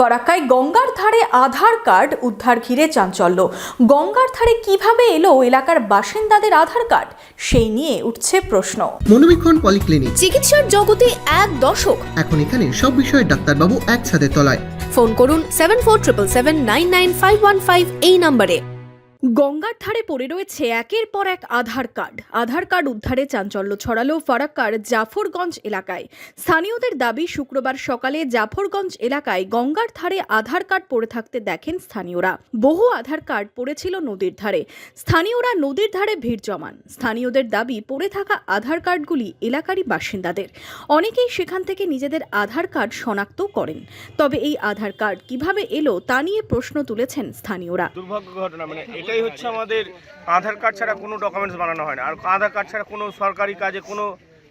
ফারাক্কায় গঙ্গার ধারে আধার কার্ড উদ্ধার ঘিরে চাঞ্চল্য। গঙ্গার ধারে কীভাবে এলো এলাকার বাসিন্দাদের আধার কার্ড? সেই নিয়ে উঠছে প্রশ্ন। মনোবীক্ষণ পলিক্লিনিক। চিকিৎসার জগতে এক দশক। এখন এখানে সব বিষয়ে ডাক্তারবাবু এক ছাদের তলায়। ফোন করুন seven four triple seven nine nine five one five এই নম্বরে। গঙ্গার ধারে পড়ে রয়েছে একের পর এক আধার কার্ড। আধার কার্ড উদ্ধারে চাঞ্চল্য ছড়ালো ফারাক্কার জাফরগঞ্জ এলাকায়। স্থানীয়দের দাবি শুক্রবার সকালে জাফরগঞ্জ এলাকায় গঙ্গার ধারে আধার কার্ড পড়ে থাকতে দেখেন স্থানীয়রা। বহু আধার কার্ড পড়েছিল নদীর ধারে। স্থানীয়রা নদীর ধারে ভিড় জমান। স্থানীয়দের দাবি পড়ে থাকা আধার কার্ডগুলি এলাকারই বাসিন্দাদের। অনেকেই সেখান থেকে নিজেদের আধার কার্ড শনাক্ত করেন। তবে এই আধার কার্ড কীভাবে এলো তা নিয়ে প্রশ্ন তুলেছেন স্থানীয়রা। দুর্ভাগ্য ঘটনা মানে এটাই হচ্ছে আমাদের আধার কার্ড ছাড়া কোনো ডকুমেন্টস বানানো হয় না। আর আধার কার্ড ছাড়া কোনো সরকারি কাজে কোনো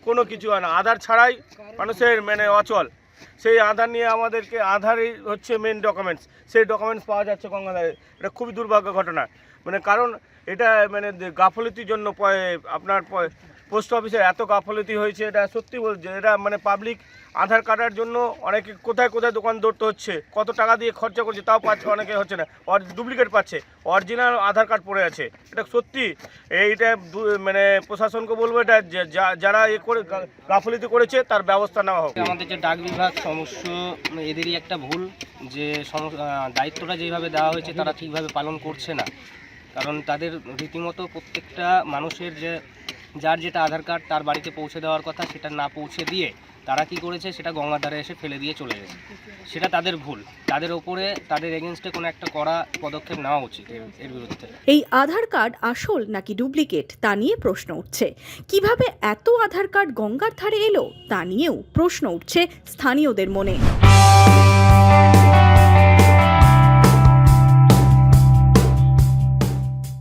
কোনো কিছু হয় না। আধার ছাড়াই মানুষের মানে অচল। সেই আধার নিয়ে আমাদেরকে আধারই হচ্ছে মেন ডকুমেন্টস সেই ডকুমেন্টস পাওয়া যাচ্ছে গঙ্গাধারে। এটা খুবই দুর্ভাগ্য ঘটনা। মানে কারণ এটা মানে গাফলতির জন্য আপনার পোস্ট অফিসের এত গাফলতি হয়েছে, এটা সত্যি বলছে এটা মানে পাবলিক আধার কার্ডের জন্য অনেকে কোথায় কোথায় দোকান দৌড়তে হচ্ছে, কত টাকা দিয়ে খরচা করছে তাও পাচ্ছে, অনেকে হচ্ছে না, অর ডুপ্লিকেট পাচ্ছে অরিজিনাল আধার কার্ড পড়ে আছে, এটা সত্যি, এইটা মানে প্রশাসনকে বলব এটা যারা এ করে গাফলতি করেছে তার ব্যবস্থা নেওয়া হোক। আমাদের যে ডাক বিভাগ সমস্য এদেরই একটা ভুল, যে দায়িত্বটা যেভাবে দেওয়া হয়েছে তারা ঠিকভাবে পালন করছে না, কারণ তাদের রীতিমতো প্রত্যেকটা মানুষের যে যার যেটা আধার কার্ড তার বাড়িতে পৌঁছে দেওয়ার কথা সেটা না পৌঁছে দিয়ে তারা কি করেছে সেটা গঙ্গার ধারে এসে ফেলে দিয়ে চলে গেছে। সেটা তাদের ভুল। তাদের ওপরে তাদের এগেনস্টে কোনো একটা কড়া পদক্ষেপ নেওয়া উচিত এর বিরুদ্ধে। এই আধার কার্ড আসল নাকি ডুপ্লিকেট তা নিয়ে প্রশ্ন উঠছে। কীভাবে এত আধার কার্ড গঙ্গার ধারে এলো তা নিয়েও প্রশ্ন উঠছে স্থানীয়দের মনে।